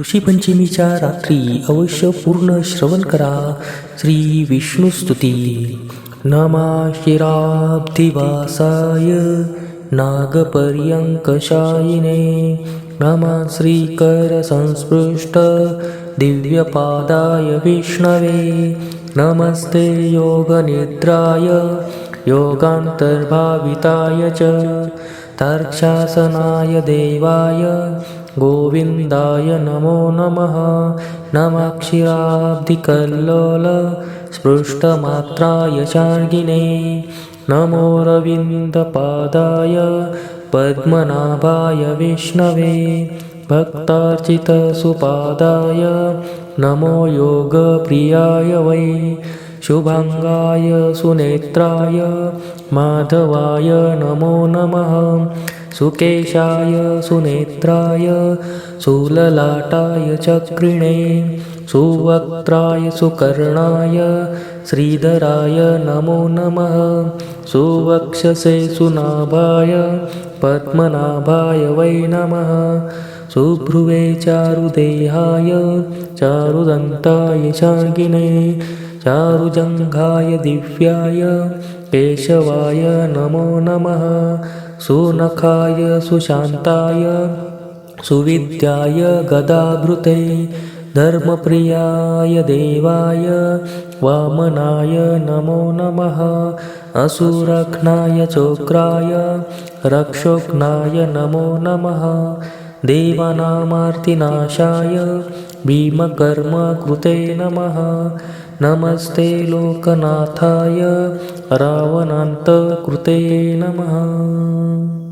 ऋषीपंचमीच्या रात्री अवश्य पूर्ण श्रवण करा. श्री विष्णुस्तुती नमा शिराब्धिवासाय नागपर्यङ्कशायिने नमः श्रीकरसंस्पृष्ट दिव्यपादाय विष्णवे. नमस्ते योगनिद्राय योगान्तर्भाविताय च तर्क्षासनाय देवाय गोविन्दाय नमो नमः। नमः क्षीराब्धिकल्लोल स्पृष्टमात्राय चार्गिणे नमो रविन्दपादाय पद्मनाभाय विष्णवे। भक्तार्चितसुपादाय नमो योगप्रियाय वै। शुभाङ्गाय सुनेत्राय माधवाय नमो नमः सुकेशाय सुनेत्राय सुललाटाय चक्रिणे सुवक्त्राय सुकर्णाय श्रीधराय नमो नमः। सुवक्षसे सुनाभाय पद्मनाभाय वै नमः। सुभ्रुवे चारुदेहाय चारुदन्ताय चार्गिणे चारुजङ्घाय दिव्याय केशवाय नमो नमः सुनखाय सुशान्ताय सुविद्याय गदाभृते धर्मप्रियाय देवाय वामनाय नमो नमः असुरघ्नाय चोक्राय रक्षोघ्नाय नमो नमः देवानामार्तिनाशाय भीमकर्मकृते नमः नमस्ते लोकनाथाय रावणान्तकृते नमः।